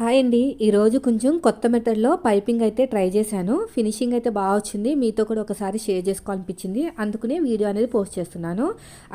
Hi అండి. ఈరోజు కొంచెం కొత్త మెథడ్లో పైపింగ్ అయితే ట్రై చేశాను. ఫినిషింగ్ అయితే బాగా వచ్చింది. మీతో కూడా ఒకసారి షేర్ చేసుకోవాలనిపించింది. అందుకనే వీడియో అనేది పోస్ట్ చేస్తున్నాను.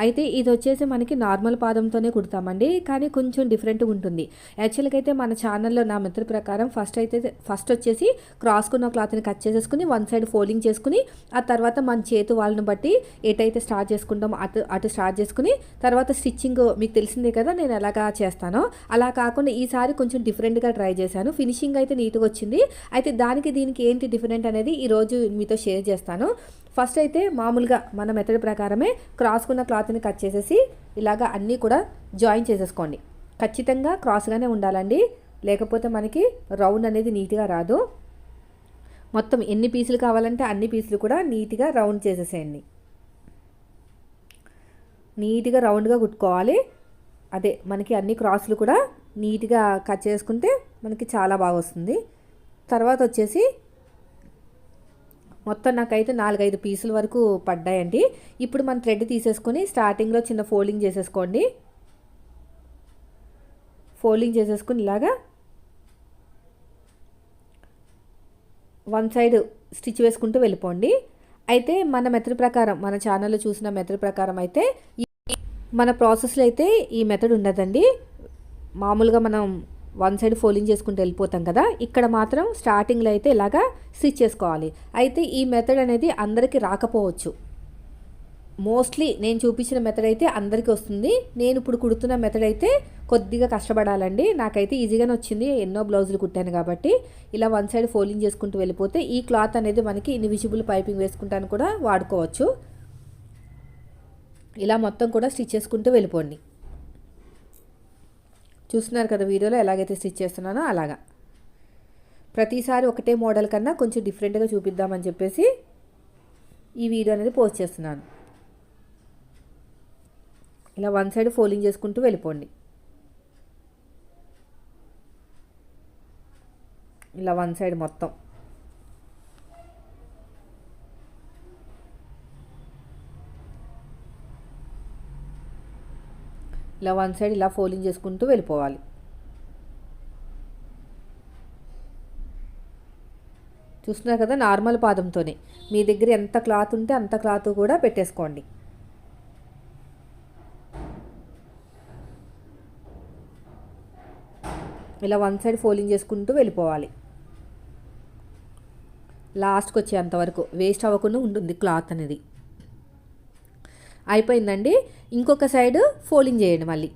అయితే ఇది వచ్చేసి మనకి నార్మల్ పాదంతోనే కుడతామండి. కానీ కొంచెం డిఫరెంట్గా ఉంటుంది. యాక్చువల్గా అయితే మన ఛానల్లో నా మెథడ్ ప్రకారం ఫస్ట్ అయితే ఫస్ట్ వచ్చేసి క్రాస్కున్న క్లాత్ని కట్ చేసేసుకుని వన్ సైడ్ ఫోల్డింగ్ చేసుకుని ఆ తర్వాత మన చేతి వాళ్ళని బట్టి ఎటైతే స్టార్ట్ చేసుకుంటామో అటు అటు స్టార్ట్ చేసుకుని తర్వాత స్టిచ్చింగ్ మీకు తెలిసిందే కదా నేను ఎలాగా చేస్తానో. అలా కాకుండా ఈసారి కొంచెం డిఫరెంట్గా ట్రై చేశాను. ఫినిషింగ్ అయితే నీట్గా వచ్చింది. అయితే దానికి దీనికి ఏంటి డిఫరెంట్ అనేది ఈరోజు మీతో షేర్ చేస్తాను. ఫస్ట్ అయితే మామూలుగా మన మెథడ్ ప్రకారమే క్రాస్కున్న క్లాత్ని కట్ చేసేసి ఇలాగా అన్నీ కూడా జాయిన్ చేసేసుకోండి. ఖచ్చితంగా క్రాస్గానే ఉండాలండి. లేకపోతే మనకి రౌండ్ అనేది నీట్గా రాదు. మొత్తం ఎన్ని పీసులు కావాలంటే అన్ని పీసులు కూడా నీట్గా రౌండ్ చేసేసేయండి. నీట్గా రౌండ్గా కుట్టుకోవాలి. అదే మనకి అన్ని క్రాసులు కూడా నీట్గా కట్ చేసుకుంటే మనకి చాలా బాగా వస్తుంది. తర్వాత వచ్చేసి మొత్తం నాకైతే నాలుగైదు పీసుల వరకు పడ్డాయండి. ఇప్పుడు మన థ్రెడ్ తీసేసుకొని స్టార్టింగ్లో చిన్న ఫోల్డింగ్ చేసేసుకోండి. ఫోల్డింగ్ చేసేసుకుని ఇలాగా వన్ సైడ్ స్టిచ్ వేసుకుంటూ వెళ్ళిపోండి. అయితే మన మెథడ్ ప్రకారం మన ఛానల్లో చూసిన మెథడ్ ప్రకారం అయితే మన ప్రాసెస్లో అయితే ఈ మెథడ్ ఉండదండి. మామూలుగా మనం వన్ సైడ్ ఫోల్డింగ్ చేసుకుంటూ వెళ్ళిపోతాం కదా ఇక్కడ మాత్రం స్టార్టింగ్లో అయితే ఇలాగా స్టిచ్ చేసుకోవాలి. అయితే ఈ మెథడ్ అనేది అందరికీ రాకపోవచ్చు. మోస్ట్లీ నేను చూపించిన మెథడ్ అయితే అందరికీ వస్తుంది. నేను ఇప్పుడు కుడుతున్న మెథడ్ అయితే కొద్దిగా కష్టపడాలండి. నాకైతే ఈజీగానే వచ్చింది. ఎన్నో బ్లౌజులు కుట్టాను కాబట్టి ఇలా వన్ సైడ్ ఫోల్డింగ్ చేసుకుంటూ వెళ్ళిపోతే ఈ క్లాత్ అనేది మనకి ఇన్విజిబుల్ పైపింగ్ వేసుకుంటాను కూడా వాడుకోవచ్చు. ఇలా మొత్తం కూడా స్టిచ్ చేసుకుంటూ వెళ్ళిపోండి. చూస్తున్నారు కదా వీడియోలో ఎలాగైతే స్టిచ్ చేస్తున్నానో అలాగా. ప్రతిసారి ఒకటే మోడల్ కన్నా కొంచెం డిఫరెంట్గా చూపిద్దామని చెప్పేసి ఈ వీడియో అనేది పోస్ట్ చేస్తున్నాను. ఇలా వన్ సైడ్ ఫోల్డింగ్ చేసుకుంటూ వెళ్ళిపోండి. ఇలా వన్ సైడ్ మొత్తం. ఇలా వన్ సైడ్ ఇలా ఫోల్డింగ్ చేసుకుంటూ వెళ్ళిపోవాలి. చూస్తున్నారు కదా నార్మల్ పాదంతోనే. మీ దగ్గర ఎంత క్లాత్ ఉంటే అంత క్లాత్ కూడా పెట్టేసుకోండి. ఇలా వన్ సైడ్ ఫోల్డింగ్ చేసుకుంటూ వెళ్ళిపోవాలి. లాస్ట్కి వచ్చేంతవరకు వేస్ట్ అవ్వకుండా ఉంటుంది క్లాత్ అనేది. అయిపోయిందండి. ఇంకొక సైడ్ ఫోలింగ్ చేయండి మళ్ళీ.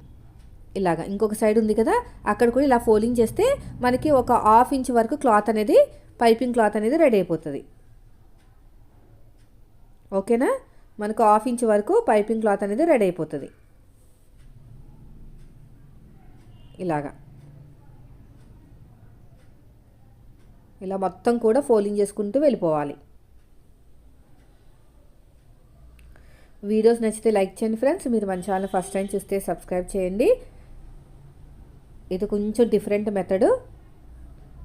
ఇలాగా ఇంకొక సైడ్ ఉంది కదా అక్కడ కూడా ఇలా ఫోలింగ్ చేస్తే మనకి ఒక హాఫ్ ఇంచ్ వరకు క్లాత్ అనేది పైపింగ్ క్లాత్ అనేది రెడీ అయిపోతుంది. ఓకేనా? మనకు హాఫ్ ఇంచ్ వరకు పైపింగ్ క్లాత్ అనేది రెడీ అయిపోతుంది. ఇలాగా. ఇలా మొత్తం కూడా ఫోలింగ్ చేసుకుంటూ వెళ్ళిపోవాలి. వీడియోస్ నచ్చితే లైక్ చేయండి ఫ్రెండ్స్. మీరు మన ఛానల్ ఫస్ట్ టైం చూస్తే సబ్స్క్రైబ్ చేయండి. ఇది కొంచెం డిఫరెంట్ మెథడ్.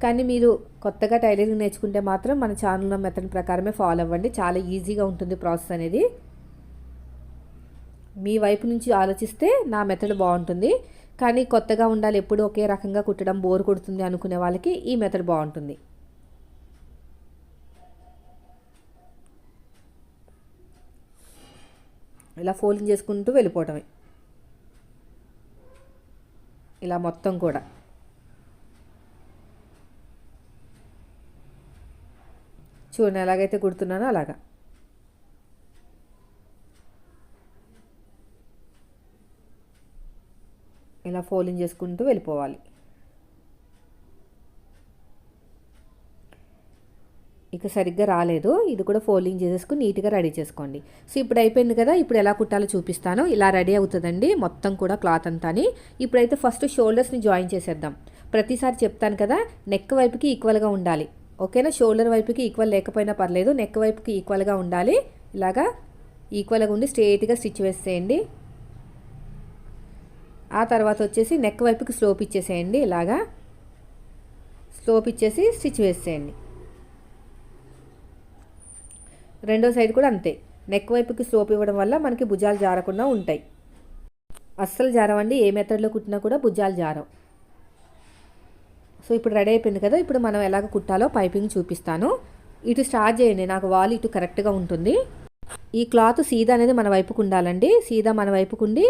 కానీ మీరు కొత్తగా టైలరింగ్ నేర్చుకుంటే మాత్రం మన ఛానల్లో మెథడ్ ప్రకారమే ఫాలో అవ్వండి. చాలా ఈజీగా ఉంటుంది ప్రాసెస్ అనేది. మీ వైపు నుంచి ఆలోచిస్తే నా మెథడ్ బాగుంటుంది. కానీ కొత్తగా ఉండాలి ఎప్పుడు ఒకే రకంగా కుట్టడం బోర్ కొడుతుంది అనుకునే వాళ్ళకి ఈ మెథడ్ బాగుంటుంది. ఇలా ఫోల్డింగ్ చేసుకుంటూ వెళ్ళిపోవటమే. ఇలా మొత్తం కూడా. చూడండి ఎలాగైతే కుడుతున్నానో అలాగా. ఇలా ఫోల్డింగ్ చేసుకుంటూ వెళ్ళిపోవాలి. ఇక సరిగ్గా రాలేదు. ఇది కూడా ఫోల్డింగ్ చేసేసుకుని నీట్గా రెడీ చేసుకోండి. సో ఇప్పుడు అయిపోయింది కదా ఇప్పుడు ఎలా కుట్టాలో చూపిస్తాను. ఇలా రెడీ అవుతుందండి మొత్తం కూడా క్లాత్ అంతాని. ఇప్పుడైతే ఫస్ట్ షోల్డర్స్ని జాయిన్ చేసేద్దాం. ప్రతిసారి చెప్తాను కదా నెక్ వైపుకి ఈక్వల్గా ఉండాలి. ఓకేనా? షోల్డర్ వైపుకి ఈక్వల్ లేకపోయినా పర్లేదు నెక్ వైపుకి ఈక్వల్గా ఉండాలి. ఇలాగా ఈక్వల్గా ఉండి స్ట్రేట్గా స్టిచ్ వేసేయండి. ఆ తర్వాత వచ్చేసి నెక్ వైపుకి స్లోప్ ఇచ్చేసేయండి ఇలాగా. స్లోప్ ఇచ్చేసి స్టిచ్ వేసేయండి. రెండో సైడ్ కూడా అంతే. నెక్ వైపుకి స్లోప్ ఇవ్వడం వల్ల మనకి భుజాలు జారకుండా ఉంటాయి. అస్సలు జారవండి ఏ మెథడ్లో కుట్టినా కూడా భుజాలు జారం సో ఇప్పుడు రెడీ అయిపోయింది కదా ఇప్పుడు మనం ఎలాగ కుట్టాలో పైపింగ్ చూపిస్తాను. ఇటు స్టార్ట్ చేయండి నాకు వాల్ ఇటు కరెక్ట్గా ఉంటుంది. ఈ క్లాత్ సీదా అనేది మన వైపుకు ఉండాలండి. సీదా మన వైపుకుండి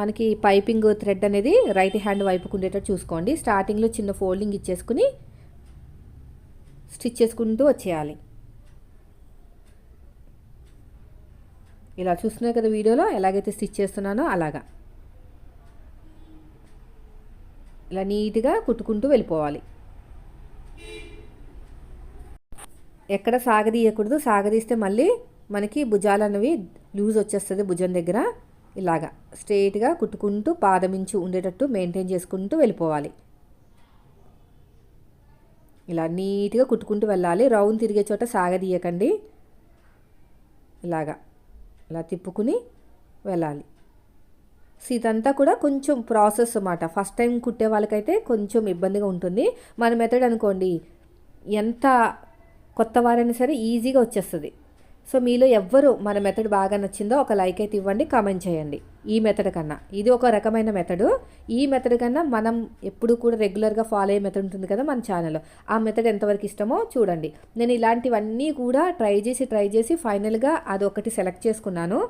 మనకి పైపింగ్ థ్రెడ్ అనేది రైట్ హ్యాండ్ వైపుకు ఉండేటట్టు చూసుకోండి. స్టార్టింగ్లో చిన్న ఫోల్డింగ్ ఇచ్చేసుకుని స్టిచ్ చేసుకుంటూ వచ్చేయాలి. ఇలా చూస్తున్నారు కదా వీడియోలో ఎలాగైతే స్టిచ్ చేస్తున్నానో అలాగా. ఇలా నీట్గా కుట్టుకుంటూ వెళ్ళిపోవాలి. ఎక్కడ సాగదీయకూడదు సాగదీస్తే మళ్ళీ మనకి భుజాలు అనేవి లూజ్ వచ్చేస్తుంది భుజం దగ్గర. ఇలాగా స్ట్రైట్గా కుట్టుకుంటూ పాదమించి ఉండేటట్టు మెయింటైన్ చేసుకుంటూ వెళ్ళిపోవాలి. ఇలా నీట్గా కుట్టుకుంటూ వెళ్ళాలి. రౌండ్ తిరిగే చోట సాగదీయకండి. ఇలాగా. ఇలా తిప్పుకుని వెళ్ళాలి. సో ఇదంతా కూడా కొంచెం ప్రాసెస్ అన్నమాట. ఫస్ట్ టైం కుట్టే వాళ్ళకైతే కొంచెం ఇబ్బందిగా ఉంటుంది. మన మెథడ్ అనుకోండి ఎంత కొత్త వారైనా సరే ఈజీగా వచ్చేస్తుంది. సో మీలో ఎవ్వరు మన మెథడ్ బాగా నచ్చిందో ఒక లైక్ అయితే ఇవ్వండి కామెంట్ చేయండి. ఈ మెథడ్ కన్నా. ఇది ఒక రకమైన మెథడు ఈ మెథడ్ కన్నా మనం ఎప్పుడు కూడా రెగ్యులర్గా ఫాలో అయ్యే మెథడ్ ఉంటుంది కదా మన ఛానల్లో ఆ మెథడ్ ఎంతవరకు ఇష్టమో చూడండి. నేను ఇలాంటివన్నీ కూడా ట్రై చేసి ట్రై చేసి ఫైనల్గా అది ఒకటి సెలెక్ట్ చేసుకున్నాను.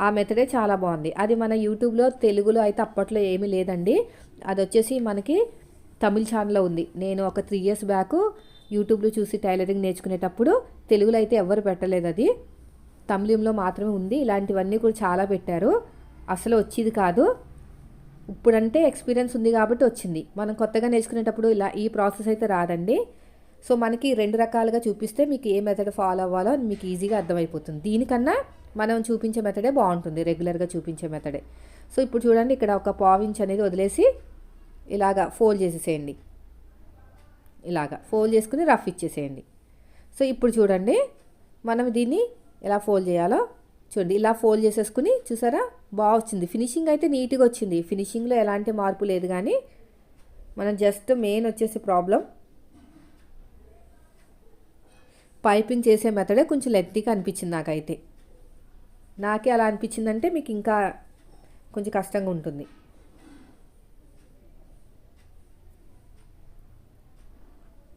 ఆ మెథడే చాలా బాగుంది. అది మన యూట్యూబ్లో తెలుగులో అయితే అప్పట్లో ఏమీ లేదండి. అది వచ్చేసి మనకి తమిళ ఛానల్లో ఉంది. నేను ఒక త్రీ ఇయర్స్ బ్యాక్ యూట్యూబ్లో చూసి టైలరింగ్ నేర్చుకునేటప్పుడు తెలుగులో అయితే ఎవరు పెట్టలేదు అది. తమిళంలో మాత్రమే ఉంది. ఇలాంటివన్నీ కూడా చాలా పెట్టారు. అసలు వచ్చేది కాదు. ఇప్పుడంటే ఎక్స్పీరియన్స్ ఉంది కాబట్టి వచ్చింది. మనం కొత్తగా నేర్చుకునేటప్పుడు ఇలా ఈ ప్రాసెస్ అయితే రాదండి. సో మనకి రెండు రకాలుగా చూపిస్తే మీకు ఏ మెథడ్ ఫాలో అవ్వాలో అని మీకు ఈజీగా అర్థమైపోతుంది. దీనికన్నా మనం చూపించే మెథడే బాగుంటుంది. రెగ్యులర్గా చూపించే మెథడే సో ఇప్పుడు చూడండి ఇక్కడ ఒక పావించ్ అనేది వదిలేసి ఇలాగా ఫోల్డ్ చేసేసేయండి. ఇలాగా ఫోల్డ్ చేసుకుని రఫ్ ఇచ్చేసేయండి. సో ఇప్పుడు చూడండి మనం దీన్ని ఎలా ఫోల్డ్ చేయాలో చూడండి. ఇలా ఫోల్డ్ చేసేసుకుని చూసారా? బాగా వచ్చింది. ఫినిషింగ్ అయితే నీట్గా వచ్చింది. ఫినిషింగ్లో ఎలాంటి మార్పు లేదు కానీ మనం జస్ట్ మెయిన్ వచ్చేసి ప్రాబ్లం పైపింగ్ చేసే మెథడే కొంచెం లెంతీగా అనిపించింది నాకైతే. నాకే అలా అనిపించిందంటే మీకు ఇంకా కొంచెం కష్టంగా ఉంటుంది.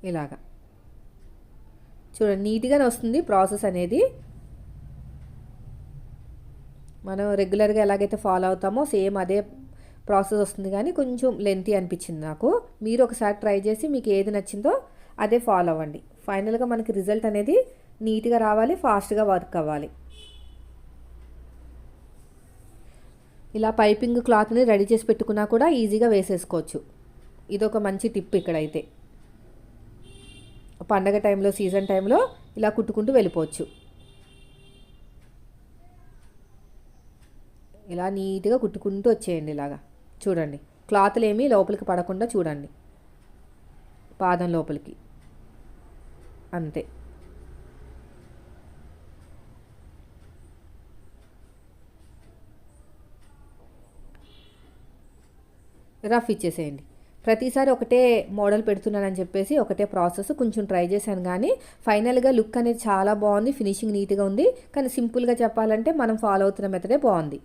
ఇలాగా. చూడండి నీట్గానే వస్తుంది ప్రాసెస్ అనేది. మనం రెగ్యులర్గా ఎలాగైతే ఫాలో అవుతామో సేమ్ అదే ప్రాసెస్ వస్తుంది కానీ కొంచెం లెంతీ అనిపించింది నాకు. మీరు ఒకసారి ట్రై చేసి మీకు ఏది నచ్చిందో అదే ఫాలో అవ్వండి. ఫైనల్గా మనకి రిజల్ట్ అనేది నీట్గా రావాలి ఫాస్ట్గా వర్క్ అవ్వాలి. ఇలా పైపింగ్ క్లాత్ని రెడీ చేసి పెట్టుకున్నా కూడా ఈజీగా వేసేసుకోవచ్చు. ఇదొక మంచి టిప్ ఇక్కడైతే. పండగ టైంలో సీజన్ టైంలో ఇలా కుట్టుకుంటూ వెళ్ళిపోవచ్చు. ఇలా నీట్గా కుట్టుకుంటూ వచ్చేయండి ఇలాగా. చూడండి. క్లాత్లు ఏమీ లోపలికి పడకుండా చూడండి. పాదం లోపలికి. అంతే. రఫ్ ఇచ్చేసేయండి. ప్రతిసారి ఒకటే మోడల్ పెడుతున్నానని చెప్పేసి ఒకటే ప్రాసెస్ కొంచెం ట్రై చేశాను కానీ ఫైనల్గా లుక్ అనేది చాలా బాగుంది ఫినిషింగ్ నీట్గా ఉంది. కానీ సింపుల్గా చెప్పాలంటే మనం ఫాలో అవుతున్న మెథడే బాగుంది.